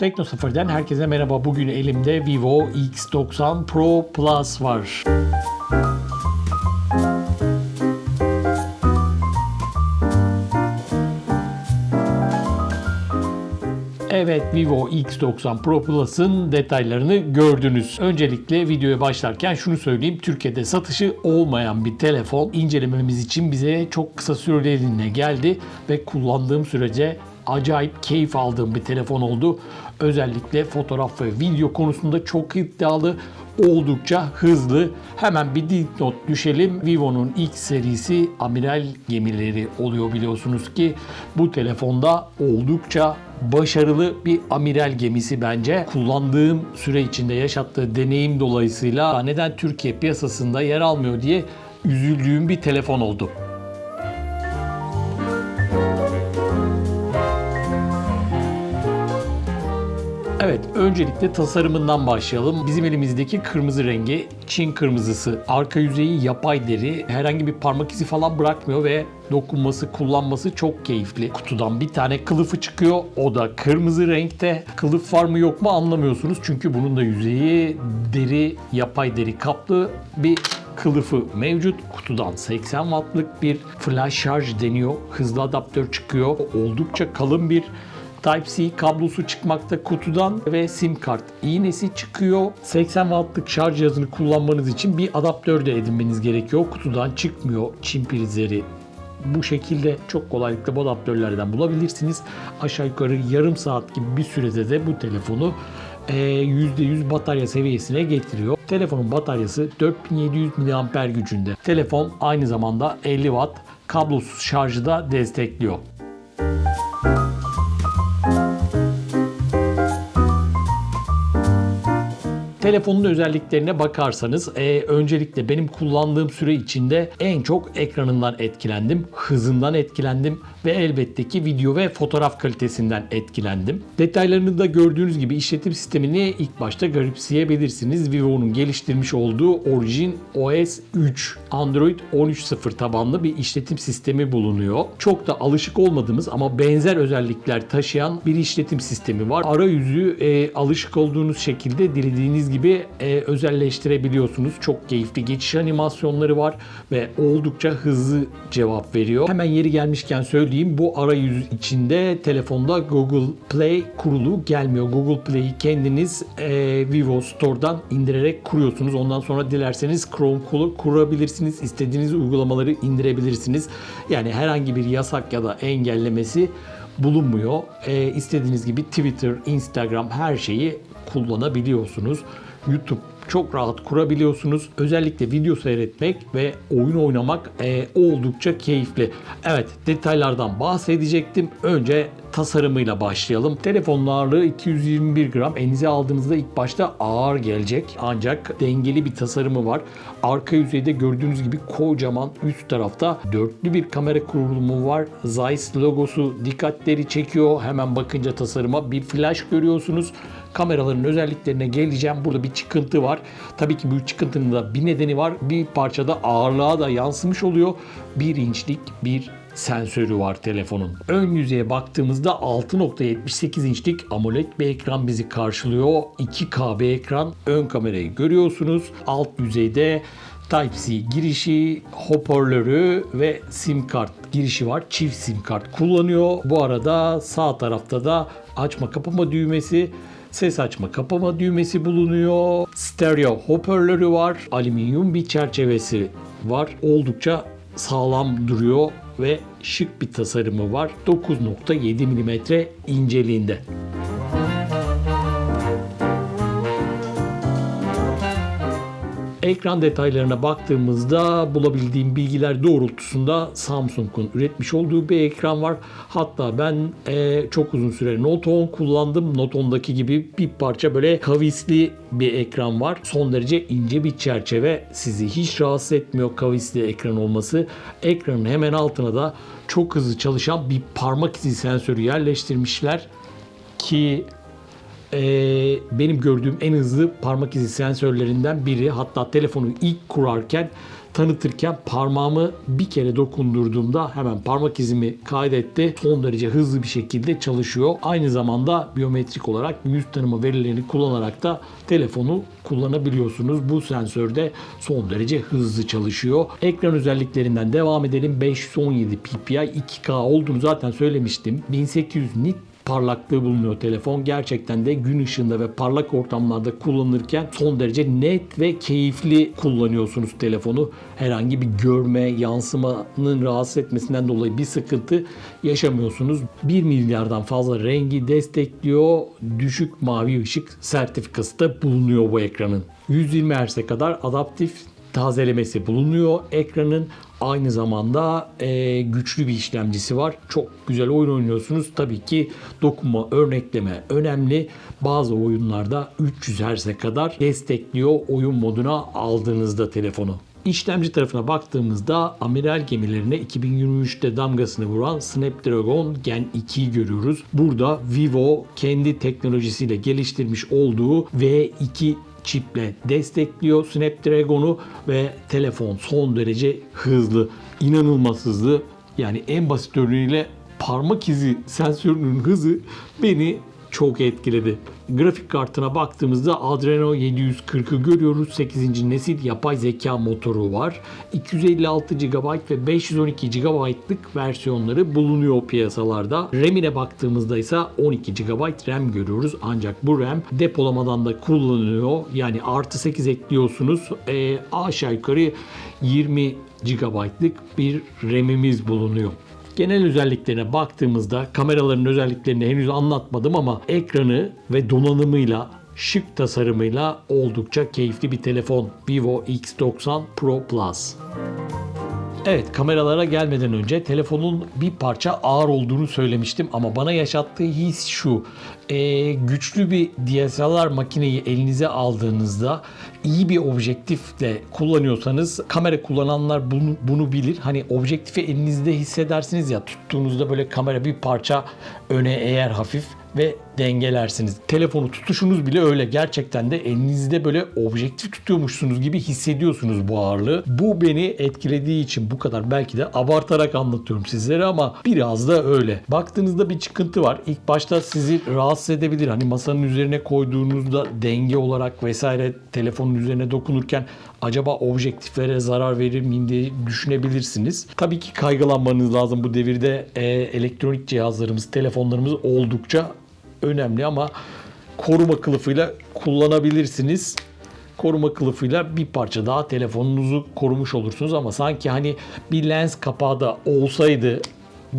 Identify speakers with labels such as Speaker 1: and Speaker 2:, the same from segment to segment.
Speaker 1: Tekno Safari'den herkese merhaba. Bugün elimde Vivo X90 Pro Plus var. Evet Vivo X90 Pro Plus'ın detaylarını gördünüz. Öncelikle videoya başlarken şunu söyleyeyim. Türkiye'de satışı olmayan bir telefon incelememiz için bize çok kısa süreliğine geldi ve kullandığım sürece acayip keyif aldığım bir telefon oldu. Özellikle fotoğraf ve video konusunda çok iddialı, oldukça hızlı. Hemen bir dipnot düşelim. Vivo'nun ilk serisi amiral gemileri oluyor biliyorsunuz ki bu telefonda oldukça başarılı bir amiral gemisi bence. Kullandığım süre içinde yaşattığı deneyim dolayısıyla neden Türkiye piyasasında yer almıyor diye üzüldüğüm bir telefon oldu. Evet, öncelikle tasarımından başlayalım. Bizim elimizdeki kırmızı rengi Çin kırmızısı. Arka yüzeyi yapay deri. Herhangi bir parmak izi falan bırakmıyor ve dokunması, kullanması çok keyifli. Kutudan bir tane kılıfı çıkıyor. O da kırmızı renkte. Kılıf var mı yok mu anlamıyorsunuz. Çünkü bunun da yüzeyi deri, yapay deri kaplı bir kılıfı mevcut. Kutudan 80 wattlık bir flash şarj deniyor. Hızlı adaptör çıkıyor. Oldukça kalın bir Type-C kablosu çıkmakta kutudan ve sim kart iğnesi çıkıyor. 80 wattlık şarj cihazını kullanmanız için bir adaptör de edinmeniz gerekiyor. Kutudan çıkmıyor çim prizleri bu şekilde çok kolaylıkla bu adaptörlerden bulabilirsiniz. Aşağı yukarı yarım saat gibi bir sürede de bu telefonu %100 batarya seviyesine getiriyor. Telefonun bataryası 4700 mAh gücünde. Telefon aynı zamanda 50 Watt kablosuz şarjı da destekliyor. Telefonun özelliklerine bakarsanız e, öncelikle benim kullandığım süre içinde en çok ekranından etkilendim, hızından etkilendim ve elbette ki video ve fotoğraf kalitesinden etkilendim. Detaylarını da gördüğünüz gibi işletim sistemini ilk başta garipseyebilirsiniz. Vivo'nun geliştirmiş olduğu Origin OS 3 Android 13.0 tabanlı bir işletim sistemi bulunuyor. Çok da alışık olmadığımız ama benzer özellikler taşıyan bir işletim sistemi var. Arayüzü e, alışık olduğunuz şekilde dilediğiniz gibi e, özelleştirebiliyorsunuz. Çok keyifli geçiş animasyonları var ve oldukça hızlı cevap veriyor. Hemen yeri gelmişken söyleyeyim bu arayüz içinde telefonda Google Play kurulu gelmiyor. Google Play'i kendiniz e, Vivo Store'dan indirerek kuruyorsunuz. Ondan sonra dilerseniz Chrome kur- kurabilirsiniz. İstediğiniz uygulamaları indirebilirsiniz. Yani herhangi bir yasak ya da engellemesi bulunmuyor. E, istediğiniz gibi Twitter, Instagram her şeyi kullanabiliyorsunuz. YouTube çok rahat kurabiliyorsunuz. Özellikle video seyretmek ve oyun oynamak e, oldukça keyifli. Evet detaylardan bahsedecektim. Önce tasarımıyla başlayalım. Telefonun ağırlığı 221 gram. Elinize aldığınızda ilk başta ağır gelecek. Ancak dengeli bir tasarımı var. Arka yüzeyde gördüğünüz gibi kocaman üst tarafta dörtlü bir kamera kurulumu var. Zeiss logosu dikkatleri çekiyor. Hemen bakınca tasarıma bir flash görüyorsunuz kameraların özelliklerine geleceğim. Burada bir çıkıntı var. Tabii ki bu çıkıntının da bir nedeni var. Bir parçada ağırlığa da yansımış oluyor. 1 inçlik bir sensörü var telefonun. Ön yüzeye baktığımızda 6.78 inçlik AMOLED bir ekran bizi karşılıyor. 2K bir ekran. Ön kamerayı görüyorsunuz. Alt yüzeyde Type-C girişi, hoparlörü ve sim kart girişi var. Çift sim kart kullanıyor. Bu arada sağ tarafta da açma kapama düğmesi ses açma kapama düğmesi bulunuyor. Stereo hoparlörü var. Alüminyum bir çerçevesi var. Oldukça sağlam duruyor ve şık bir tasarımı var. 9.7 mm inceliğinde. Ekran detaylarına baktığımızda bulabildiğim bilgiler doğrultusunda Samsung'un üretmiş olduğu bir ekran var. Hatta ben e, çok uzun süre Note 10 kullandım. Note 10'daki gibi bir parça böyle kavisli bir ekran var. Son derece ince bir çerçeve sizi hiç rahatsız etmiyor kavisli ekran olması. Ekranın hemen altına da çok hızlı çalışan bir parmak izi sensörü yerleştirmişler ki e, benim gördüğüm en hızlı parmak izi sensörlerinden biri. Hatta telefonu ilk kurarken tanıtırken parmağımı bir kere dokundurduğumda hemen parmak izimi kaydetti. Son derece hızlı bir şekilde çalışıyor. Aynı zamanda biyometrik olarak yüz tanıma verilerini kullanarak da telefonu kullanabiliyorsunuz. Bu sensör de son derece hızlı çalışıyor. Ekran özelliklerinden devam edelim. 517 ppi 2K olduğunu zaten söylemiştim. 1800 nit parlaklığı bulunuyor telefon. Gerçekten de gün ışığında ve parlak ortamlarda kullanırken son derece net ve keyifli kullanıyorsunuz telefonu. Herhangi bir görme, yansımanın rahatsız etmesinden dolayı bir sıkıntı yaşamıyorsunuz. 1 milyardan fazla rengi destekliyor. Düşük mavi ışık sertifikası da bulunuyor bu ekranın. 120 Hz'e kadar adaptif tazelemesi bulunuyor ekranın. Aynı zamanda e, güçlü bir işlemcisi var. Çok güzel oyun oynuyorsunuz. Tabii ki dokunma, örnekleme önemli. Bazı oyunlarda 300 Hz'e kadar destekliyor oyun moduna aldığınızda telefonu. İşlemci tarafına baktığımızda amiral gemilerine 2023'te damgasını vuran Snapdragon Gen 2'yi görüyoruz. Burada Vivo kendi teknolojisiyle geliştirmiş olduğu V2 çiple destekliyor Snapdragon'u ve telefon son derece hızlı, inanılmaz hızlı. Yani en basit örneğiyle parmak izi sensörünün hızı beni çok etkiledi. Grafik kartına baktığımızda Adreno 740'ı görüyoruz. 8. nesil yapay zeka motoru var. 256 GB ve 512 GB'lık versiyonları bulunuyor piyasalarda. RAM'ine baktığımızda ise 12 GB RAM görüyoruz. Ancak bu RAM depolamadan da kullanılıyor. Yani artı 8 ekliyorsunuz. E, aşağı yukarı 20 GB'lık bir RAM'imiz bulunuyor. Genel özelliklerine baktığımızda kameraların özelliklerini henüz anlatmadım ama ekranı ve donanımıyla şık tasarımıyla oldukça keyifli bir telefon. Vivo X90 Pro Plus. Evet kameralara gelmeden önce telefonun bir parça ağır olduğunu söylemiştim ama bana yaşattığı his şu. Ee, güçlü bir DSLR makineyi elinize aldığınızda iyi bir objektifle kullanıyorsanız kamera kullananlar bunu, bunu bilir. Hani objektifi elinizde hissedersiniz ya tuttuğunuzda böyle kamera bir parça öne eğer hafif ve dengelersiniz. Telefonu tutuşunuz bile öyle. Gerçekten de elinizde böyle objektif tutuyormuşsunuz gibi hissediyorsunuz bu ağırlığı. Bu beni etkilediği için bu kadar belki de abartarak anlatıyorum sizlere ama biraz da öyle. Baktığınızda bir çıkıntı var. İlk başta sizi rahatsız edebilir. Hani masanın üzerine koyduğunuzda denge olarak vesaire telefonun üzerine dokunurken acaba objektiflere zarar verir miyim diye düşünebilirsiniz. Tabii ki kaygılanmanız lazım bu devirde e, elektronik cihazlarımız, telefonlarımız oldukça önemli ama koruma kılıfıyla kullanabilirsiniz. Koruma kılıfıyla bir parça daha telefonunuzu korumuş olursunuz ama sanki hani bir lens kapağı da olsaydı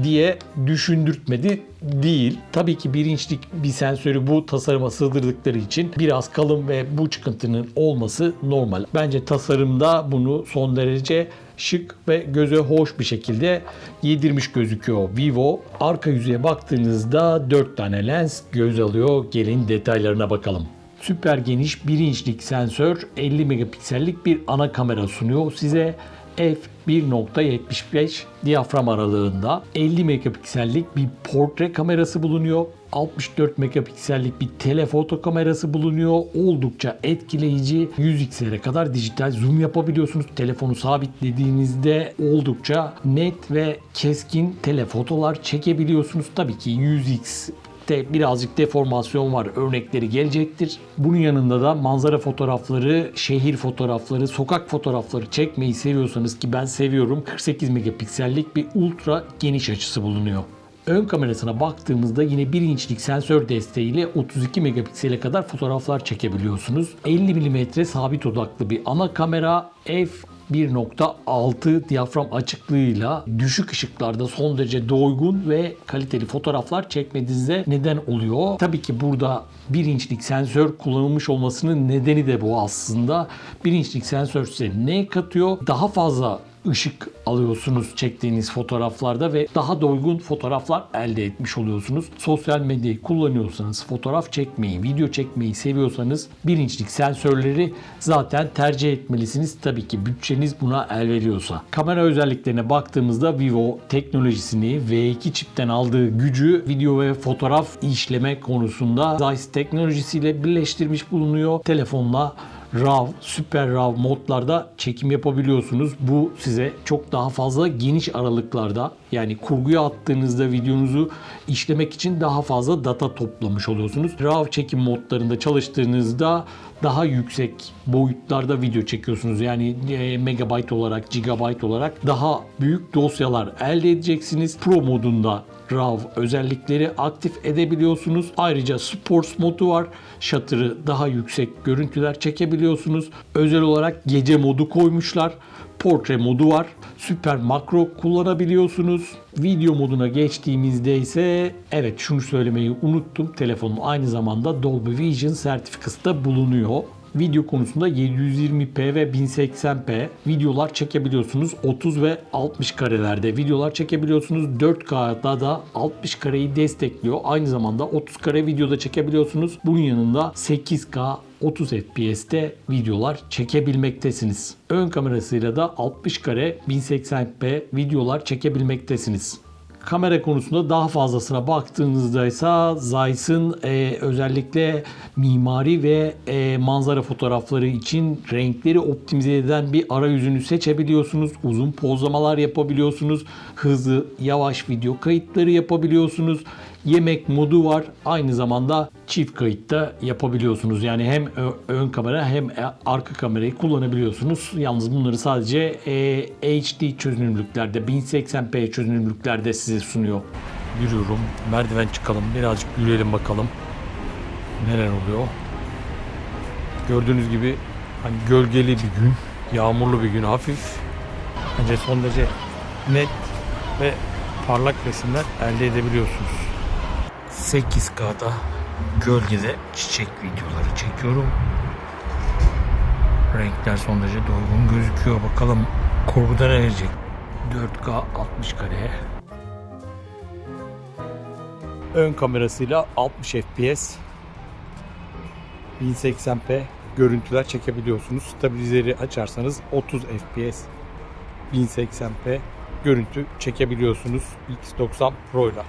Speaker 1: diye düşündürtmedi değil. Tabii ki bir bir sensörü bu tasarıma sığdırdıkları için biraz kalın ve bu çıkıntının olması normal. Bence tasarımda bunu son derece şık ve göze hoş bir şekilde yedirmiş gözüküyor Vivo. Arka yüzeye baktığınızda 4 tane lens göz alıyor. Gelin detaylarına bakalım. Süper geniş 1 inçlik sensör 50 megapiksellik bir ana kamera sunuyor size f1.75 diyafram aralığında 50 megapiksellik bir portre kamerası bulunuyor. 64 megapiksellik bir telefoto kamerası bulunuyor. Oldukça etkileyici. 100x'lere kadar dijital zoom yapabiliyorsunuz. Telefonu sabitlediğinizde oldukça net ve keskin telefotolar çekebiliyorsunuz. Tabii ki 100x de birazcık deformasyon var. Örnekleri gelecektir. Bunun yanında da manzara fotoğrafları, şehir fotoğrafları, sokak fotoğrafları çekmeyi seviyorsanız ki ben seviyorum. 48 megapiksellik bir ultra geniş açısı bulunuyor. Ön kamerasına baktığımızda yine 1 inçlik sensör desteğiyle 32 megapiksele kadar fotoğraflar çekebiliyorsunuz. 50 mm sabit odaklı bir ana kamera, f 1.6 diyafram açıklığıyla düşük ışıklarda son derece doygun ve kaliteli fotoğraflar çekmenize neden oluyor. Tabii ki burada 1 inçlik sensör kullanılmış olmasının nedeni de bu aslında. 1 inçlik sensör size ne katıyor? Daha fazla ışık alıyorsunuz çektiğiniz fotoğraflarda ve daha doygun fotoğraflar elde etmiş oluyorsunuz. Sosyal medyayı kullanıyorsanız, fotoğraf çekmeyi, video çekmeyi seviyorsanız 1 inçlik sensörleri zaten tercih etmelisiniz. Tabii ki bütçeniz buna el veriyorsa. Kamera özelliklerine baktığımızda Vivo teknolojisini V2 çipten aldığı gücü video ve fotoğraf işleme konusunda Zeiss teknolojisiyle birleştirmiş bulunuyor. Telefonla RAW, Super RAW modlarda çekim yapabiliyorsunuz. Bu size çok daha fazla geniş aralıklarda yani kurguya attığınızda videonuzu işlemek için daha fazla data toplamış oluyorsunuz. RAW çekim modlarında çalıştığınızda daha yüksek boyutlarda video çekiyorsunuz. Yani e, megabyte olarak, gigabyte olarak daha büyük dosyalar elde edeceksiniz. Pro modunda RAW özellikleri aktif edebiliyorsunuz. Ayrıca Sports modu var. Shutter'ı daha yüksek görüntüler çekebiliyorsunuz. Özel olarak gece modu koymuşlar. Portre modu var. Süper makro kullanabiliyorsunuz. Video moduna geçtiğimizde ise evet şunu söylemeyi unuttum. Telefonun aynı zamanda Dolby Vision sertifikası da bulunuyor. Video konusunda 720p ve 1080p videolar çekebiliyorsunuz. 30 ve 60 karelerde videolar çekebiliyorsunuz. 4K'da da 60 kareyi destekliyor. Aynı zamanda 30 kare videoda çekebiliyorsunuz. Bunun yanında 8K 30 FPS'te videolar çekebilmektesiniz. Ön kamerasıyla da 60 kare 1080p videolar çekebilmektesiniz. Kamera konusunda daha fazlasına baktığınızda ise Zeiss'ın e, özellikle mimari ve e, manzara fotoğrafları için renkleri optimize eden bir arayüzünü seçebiliyorsunuz. Uzun pozlamalar yapabiliyorsunuz. Hızlı, yavaş video kayıtları yapabiliyorsunuz. Yemek modu var. Aynı zamanda çift kayıtta yapabiliyorsunuz. Yani hem ön kamera hem e, arka kamerayı kullanabiliyorsunuz. Yalnız bunları sadece e, HD çözünürlüklerde, 1080p çözünürlüklerde size sunuyor. Yürüyorum. Merdiven çıkalım. Birazcık yürüyelim bakalım. Neler oluyor? Gördüğünüz gibi hani gölgeli bir gün, yağmurlu bir gün hafif. Bence son derece net ve parlak resimler elde edebiliyorsunuz. 8K'da gölgede çiçek videoları çekiyorum. Renkler son derece doygun gözüküyor. Bakalım kurguda ne verecek? 4K 60 kare. Ön kamerasıyla 60 FPS 1080p görüntüler çekebiliyorsunuz. Stabilizeri açarsanız 30 FPS 1080p görüntü çekebiliyorsunuz X90 Pro ile.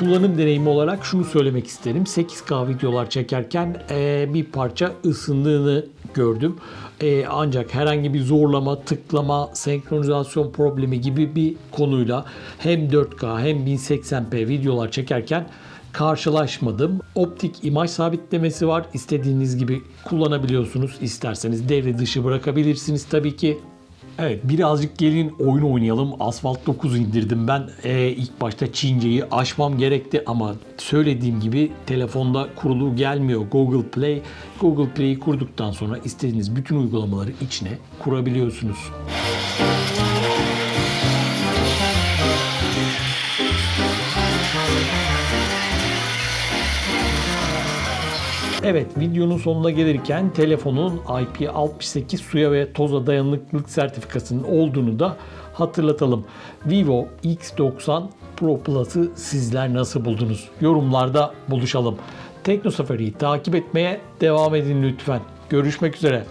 Speaker 1: Kullanım deneyimi olarak şunu söylemek isterim. 8K videolar çekerken e, bir parça ısındığını gördüm. E, ancak herhangi bir zorlama, tıklama, senkronizasyon problemi gibi bir konuyla hem 4K hem 1080p videolar çekerken karşılaşmadım. Optik imaj sabitlemesi var. İstediğiniz gibi kullanabiliyorsunuz. İsterseniz devre dışı bırakabilirsiniz tabii ki. Evet birazcık gelin oyun oynayalım. Asphalt 9 indirdim ben. Ee, ilk başta Çince'yi aşmam gerekti ama söylediğim gibi telefonda kurulu gelmiyor Google Play. Google Play'i kurduktan sonra istediğiniz bütün uygulamaları içine kurabiliyorsunuz. Evet videonun sonuna gelirken telefonun IP68 suya ve toza dayanıklılık sertifikasının olduğunu da hatırlatalım. Vivo X90 Pro Plus'ı sizler nasıl buldunuz? Yorumlarda buluşalım. Tekno Safari'yi takip etmeye devam edin lütfen. Görüşmek üzere.